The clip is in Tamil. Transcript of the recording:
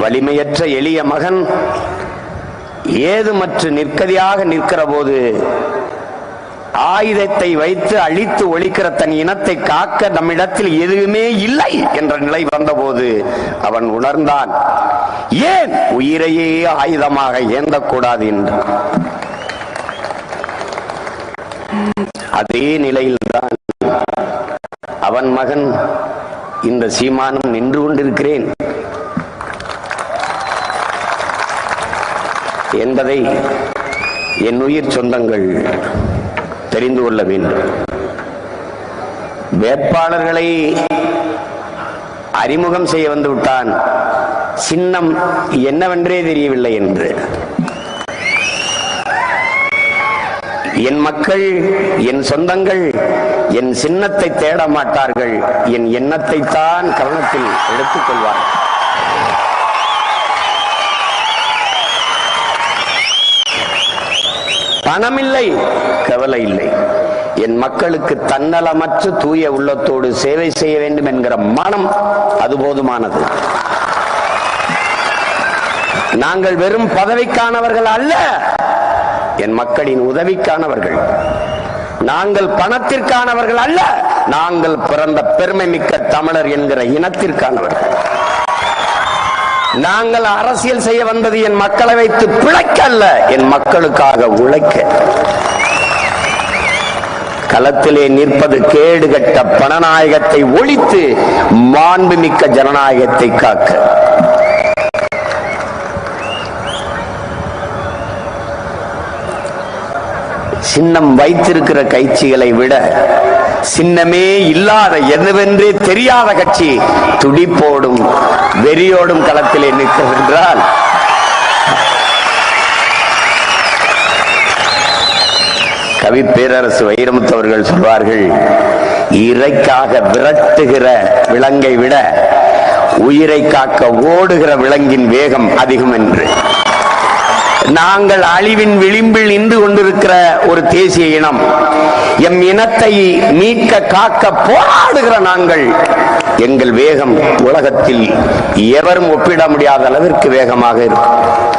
வலிமையற்ற எளிய மகன் ஏதுமற்று நிற்கதியாக நிற்கிற போது ஆயுதத்தை வைத்து அழித்து ஒழிக்கிற தன் இனத்தை காக்க நம்மிடத்தில் எதுவுமே இல்லை என்ற நிலை வந்தபோது அவன் உணர்ந்தான் ஏன் உயிரையே ஆயுதமாக ஏந்தக்கூடாது என்று? அதே நிலையில்தான் அவன் மகன் இந்த சீமானம் நின்று கொண்டிருக்கிறேன். என்பதை என் உயிர் சொந்தங்கள் தெரிந்து கொள்ள வேண்டும். வேட்பாளர்களை அறிமுகம் செய்ய வந்து விட்டான். சின்னம் என்னவென்றே தெரியவில்லை என்று. என் மக்கள் என் சொந்தங்கள் என் சின்னத்தை தேட மாட்டார்கள். என் எண்ணத்தை தான் கவனத்தில் எடுத்துக் பணம் இல்லை கவலை இல்லை என் மக்களுக்கு தன்னலமற்ற தூய உள்ளத்தோடு சேவை செய்ய வேண்டும் என்கிற மனம் அது போதுமானது. நாங்கள் வெறும் பதவிக்கானவர்கள் அல்ல என் மக்களின் உதவிக்கானவர்கள். நாங்கள் பணத்திற்கானவர்கள் அல்ல நாங்கள் பிறந்த பெருமை மிக்க தமிழர் என்கிற இனத்திற்கானவர்கள். நாங்கள் அரசியல் செய்ய வந்தது என் மக்களை வைத்து பிழைக்க அல்ல என் மக்களுக்காக உழைக்க. களத்திலே நிற்பது கேடு கட்ட பணநாயகத்தை ஒழித்து மாண்புமிக்க ஜனநாயகத்தை காக்க. சின்னம் வைத்திருக்கிற கைச்சிகளை விட சின்னமே இல்லாத எதுவென்றே தெரியாத கட்சி துடிப்போடும் வெறியோடும் களத்திலே நிற்கிறது என்றால் கவி பேரரசு வைரமுத்து அவர்கள் சொல்வார்கள் இறைக்காக விரட்டுகிற விலங்கை விட உயிரை காக்க ஓடுகிற விலங்கின் வேகம் அதிகம் என்று. நாங்கள் அழிவின் விளிம்பில் நின்று கொண்டிருக்கிற ஒரு தேசிய இனம். எம் இனத்தை மீட்க காக்க போராடுகிற நாங்கள். எங்கள் வேகம் உலகத்தில் எவரும் ஒப்பிட முடியாத அளவிற்கு வேகமாக இருக்கும்.